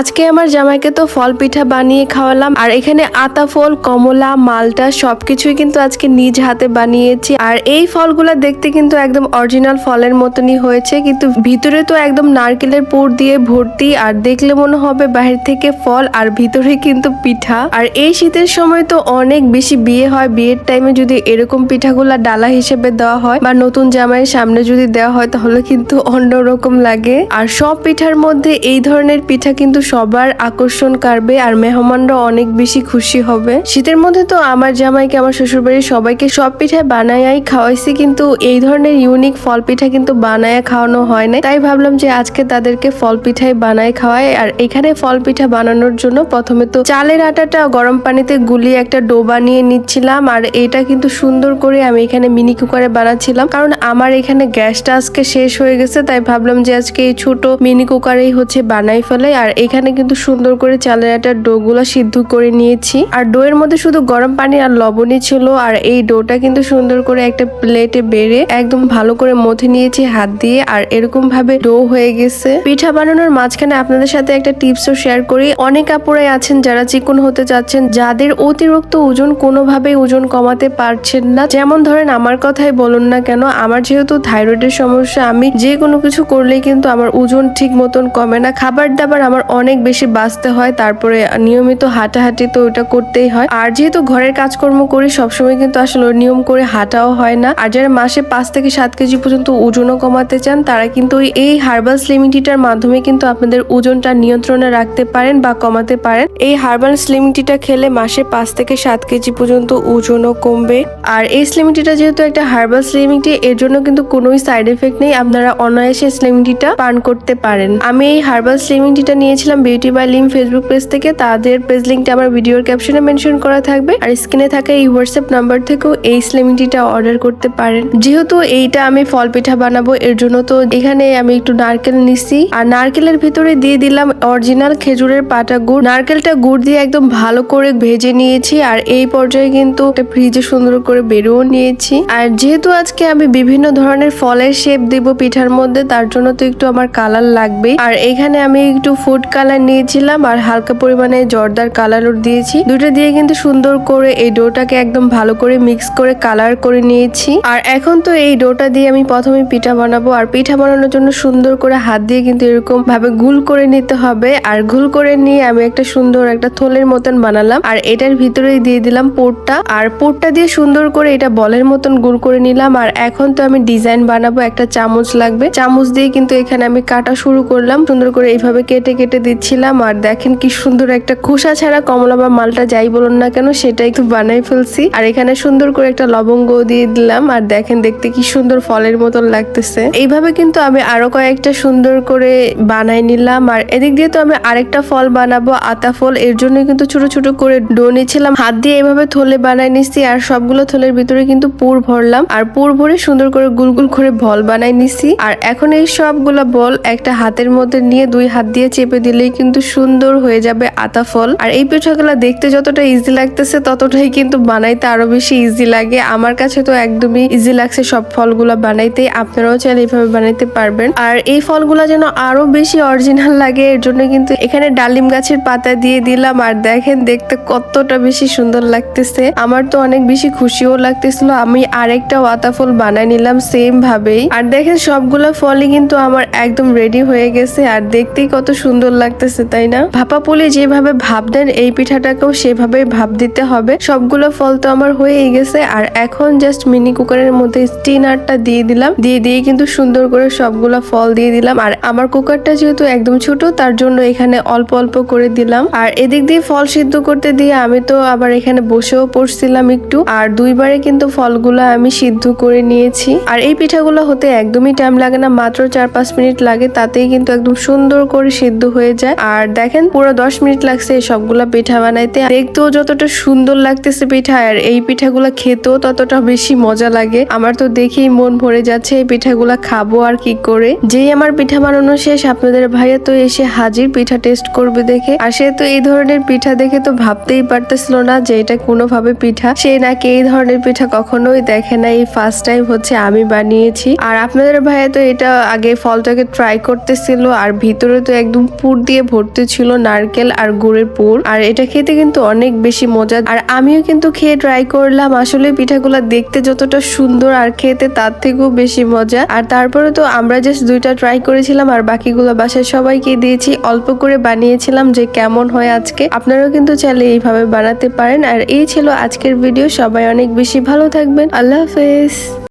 আজকে আমার জামাইকে তো ফল পিঠা বানিয়ে খাওয়ালাম, আর এখানে আতা ফল, কমলা, মালটা সবকিছুই কিন্তু আজকে নিজ হাতে বানিয়েছি। আর এই ফলগুলা দেখতে কিন্তু একদম অরিজিনাল ফলের মতনই হয়েছে, কিন্তু ভিতরে তো একদম নারকেলের পুর দিয়ে ভর্তি, আর দেখলে মনে হবে বাহির থেকে ফল আর ভিতরে কিন্তু পিঠা। আর এই শীতের সময় তো অনেক বেশি বিয়ে হয়, বিয়ের টাইমে যদি এরকম পিঠাগুলা ডালা হিসেবে দেওয়া হয়, বা নতুন জামাইয়ের সামনে যদি দেওয়া হয়, তাহলে কিন্তু অন্যরকম লাগে। আর সব পিঠার মধ্যে এই ধরনের পিঠা কিন্তু সবার আকর্ষণ কাড়বে আর মেহমানরা অনেক বেশি খুশি হবে। শীতের মধ্যে তো আমার জামাইকে, আমার শ্বশুরবাড়ির সবাইকে সব পিঠায় বানায়াই খাওয়াইছি, কিন্তু এই ধরনের ইউনিক ফল পিঠা কিন্তু বানায়া খাওয়ানো হয় না তাই ভাবলাম যে আজকে তাদেরকে ফল পিঠাই বানায় খাওয়াই, আর এখানে ফল পিঠা বানানোর জন্য প্রথমে তো চালের আটাটা গরম পানিতে গুলিয়ে একটা ডো বানিয়ে নিচ্ছিলাম, আর এটা কিন্তু সুন্দর করে আমি এখানে মিনি কুকারে বানাচ্ছিলাম, কারণ আমার এখানে গ্যাসটা আজকে শেষ হয়ে গেছে, তাই ভাবলাম যে আজকে এই ছোট মিনি কুকারেই হচ্ছে বানাই ফেলে আর এখানে কিন্তু সুন্দর করে চালের আটার ডো গুলো সিদ্ধ করে নিয়েছি। আর ডো এর মধ্যে শুধু গরম পানি আর লবণই ছিল। আর এই ডোটা কিন্তু সুন্দর করে একটা প্লেটে বেড়ে একদম ভালো করে মথে নিয়েছি হাত দিয়ে। আর এরকম ভাবে ডো হয়ে গেছে। পিঠা বানানোর মাঝখানে আপনাদের সাথে একটা টিপসও শেয়ার করি। অনেক আপুরাই আছেন যারা চিকন হতে চাচ্ছেন যাদের অতিরিক্ত ওজন কোনোভাবেই ওজন কমাতে পারছেন না। যেমন ধরেন আমার কথাই বলুন না কেন, আমার যেহেতু থাইরয়েডের সমস্যা, আমি যে কোনো কিছু করলেই কিন্তু আমার ওজন ঠিক মতন কমে না। খাবার দাবার আমার অনেক বেশি বাঁচতে হয়, তারপরে নিয়মিত হাঁটাহাঁটি তো ওটা করতেই হয়। আর যেহেতু ঘরের কাজকর্ম করি, সবসময় কিন্তু আসলে নিয়ম করে হাঁটাও হয় না। আর যারা মাসে পাঁচ থেকে সাত কেজি পর্যন্ত ওজনও কমাতে চান, তারা কিন্তু এই হার্বাল স্লিমিং টিটার মাধ্যমে কিন্তু আপনাদের ওজনটা নিয়ন্ত্রণে রাখতে পারেন বা কমাতে পারেন। এই হার্বাল স্লিমিং টিটা খেলে মাসে পাঁচ থেকে সাত কেজি পর্যন্ত ওজনও কমবে। আর এই স্লিমিং টিটা যেহেতু একটা হার্বাল স্লিমিং টি, এর জন্য কিন্তু কোনোই সাইড এফেক্ট নেই, আপনারা অনায়াসে স্লিমিং টিটা পান করতে পারেন। আমি এই হার্বাল স্লিমিং টিটা নিয়েছিলাম Beauty by Lim Facebook page থেকে। তাদের পেজ লিঙ্কটা আমার ভিডিওর ক্যাপশনে মেনশন করা থাকবে। আর স্ক্রিনে থাকা এই হোয়াটসঅ্যাপ নাম্বার থেকেও এই স্লিমিং টিটা অর্ডার করতে পারেন। যেহেতু এইটা আমি ফল পিঠা বানাবো, এর জন্য তো এখানে আমি একটু নারকেল নিছি। আর নারকেলের ভিতরে দিয়ে দিলাম অরিজিনাল খেজুরের পাটা গুড়। নারকেলটা গুড় দিয়ে একদম ভালো করে ভেজে নিয়েছি। আর এই পর্যায়ে কিন্তু একটা ফ্রিজে সুন্দর করে বেরোও নিয়েছি। আর যেহেতু আজকে আমি বিভিন্ন ধরনের ফলের শেপ দিব পিঠার মধ্যে, তার জন্য তো একটু আমার কালার লাগবে আর এখানে আমি একটু ফুড কালার নিয়েছিলাম আর হালকা পরিমাণে জর্দার কালারও দিয়েছি। দুটো দিয়ে কিন্তু সুন্দর করে এই ডোটাকে একদম ভালো করে মিক্স করে কালার করে নিয়েছি। আর এখন তো এই ডোটা দিয়ে আমি প্রথমে পিঠা বানাবো আর পিঠা বানানোর জন্য সুন্দর করে হাত দিয়ে কিন্তু এরকম ভাবে গুল করে নিতে হবে। আর গুল করে নিয়ে আমি একটা সুন্দর একটা থলের মতন বানালাম আর এটার ভিতরেই দিয়ে দিলাম পোরটা। আর পোরটা দিয়ে সুন্দর করে এটা বলের মতন গুল করে নিলাম আর এখন তো আমি ডিজাইন বানাবো একটা চামচ লাগবে। চামচ দিয়ে কিন্তু এখানে আমি কাটা শুরু করলাম। সুন্দর করে এইভাবে কেটে কেটে দিচ্ছিলাম আর দেখেন কি সুন্দর একটা খোসা ছাড়া কমলা বা মালটা যাই বলুন না কেন সেটা একটু বানাই ফেলছি। আর এখানে সুন্দর করে একটা লবঙ্গ দিয়ে দিলাম আর দেখেন দেখতে কি সুন্দর ফলের মতন লাগতেছে। এইভাবে কিন্তু আমি আরও কয়েকটা সুন্দর করে বানাই নিলাম আর এদিক দিয়ে তো আমি আরেকটা ফল বানাবো, আতা ফল। এর জন্য কিন্তু ছোট ছোট করে ডো নিয়েছিলাম হাত দিয়ে এইভাবে থলে বানাই নিচ্ছি আর সবগুলো থলের ভিতরে কিন্তু পুর ভরলাম আর পুর ভরে সুন্দর করে গুল গুল করে বল বানাই নিছি আর এখন এই সবগুলো বল একটা হাতের মধ্যে নিয়ে দুই হাত দিয়ে চেপে দিলেই কিন্তু সুন্দর হয়ে যাবে আতা ফল। আর এই পিঠাগুলো দেখতে যতটা ইজি লাগতেছে, ততটাই কিন্তু বানাইতে আরও বেশি ইজি লাগে। আমার কাছে তো একদমই ইজি লাগছে সব ফলগুলো বানাইতে আপনারাও চাইলে এইভাবে বানাইতে পারবেন। আর এই ফলগুলো যেন আরও বেশি অরিজিনাল লাগে, এর জন্য কিন্তু এখানে ডালিম গাছের পাতা দিয়ে দিলাম। আর দেখেন, দেখতে কতটা বেশি সুন্দর লাগতেছে। আমার তো অনেক বেশি খুশিও লাগতেছিল। আমি আরেকটা ওয়াতা ফল বানাই নিলাম সেম ভাবেই। আর দেখেন, সবগুলা ফলই কিন্তু আমার একদম রেডি হয়ে গেছে। আর দেখতেই কত সুন্দর লাগতেছে, তাই না? ভাপা পুলি যেভাবে ভাব দেন, এই পিঠাটাকেও সেভাবেই ভাব দিতে হবে। সবগুলো ফল তো আমার হয়েই গেছে, আর এখন জাস্ট মিনি কুকারের মধ্যে স্টিনারটা দিয়ে দিলাম। দিয়ে দিয়ে কিন্তু সুন্দর করে সবগুলো ফল দিয়ে দিলাম। আর আমার কুকারটা যেহেতু একদম ছোট, তার জন্য এখানে অল্প অল্প করে দিলাম। আর এদিক দিয়ে ফল সিদ্ধ করতে দিয়ে আমি তো আবার এখানে বসেও পড়ছিলাম একটু। আর দুইবারে কিন্তু ফলগুলো আমি সিদ্ধ করে নিয়েছি। আর এই পিঠাগুলো হতে একদমই টাইম লাগে না, মাত্র চার পাঁচ মিনিট লাগে, তাতেই কিন্তু একদম সুন্দর করে সিদ্ধ যায়। আর দেখেন, পুরো দশ মিনিট লাগছে এই সবগুলা পিঠা বানাইতে। দেখতেও যতটা সুন্দর লাগতেছে পিঠা, আর এই পিঠাগুলো খেতেও ততটা বেশি মজা লাগে। আমার তো দেখেই মন ভরে যাচ্ছে এই পিঠাগুলা খাব আর কি করে। যেই আমার পিঠা বানানো শেষ, আপনাদের ভাইয়া তো এসে হাজির পিঠা টেস্ট করবে দেখে। আর সে তো এই ধরনের পিঠা দেখে তো ভাবতেই পারতেছিল না যে এটা কোনোভাবে পিঠা। সে নাকি এই ধরনের পিঠা কখনোই দেখে না এই ফার্স্ট টাইম হচ্ছে আমি বানিয়েছি। আর আপনাদের ভাইয়া তো এটা আগে ফলটাকে ট্রাই করতেছিল, আর ভিতরে তো একদম পুর দিয়ে ভর্তি ছিল নারকেল আর গুড়ের পুর। আর এটা খেতে কিন্তু অনেক বেশি মজা আর আমিও কিন্তু খেয়ে ট্রাই করলাম। আসলে পিঠাগুলো দেখতে যতটা সুন্দর আর খেতে তার থেকেও বেশি মজা। আর তারপরে তো আমরা জাস্ট দুইটা ট্রাই করেছিলাম আর বাকিগুলো বাসায় সবাইকে দিয়েছি। অল্প করে বানিয়েছিলাম যে কেমন হয় আজকে। আপনারাও কিন্তু চাইলে এইভাবে বানাতে পারেন। আর এই ছিল আজকের ভিডিও সবাই অনেক বেশি ভালো থাকবেন। আল্লাহ হাফেজ।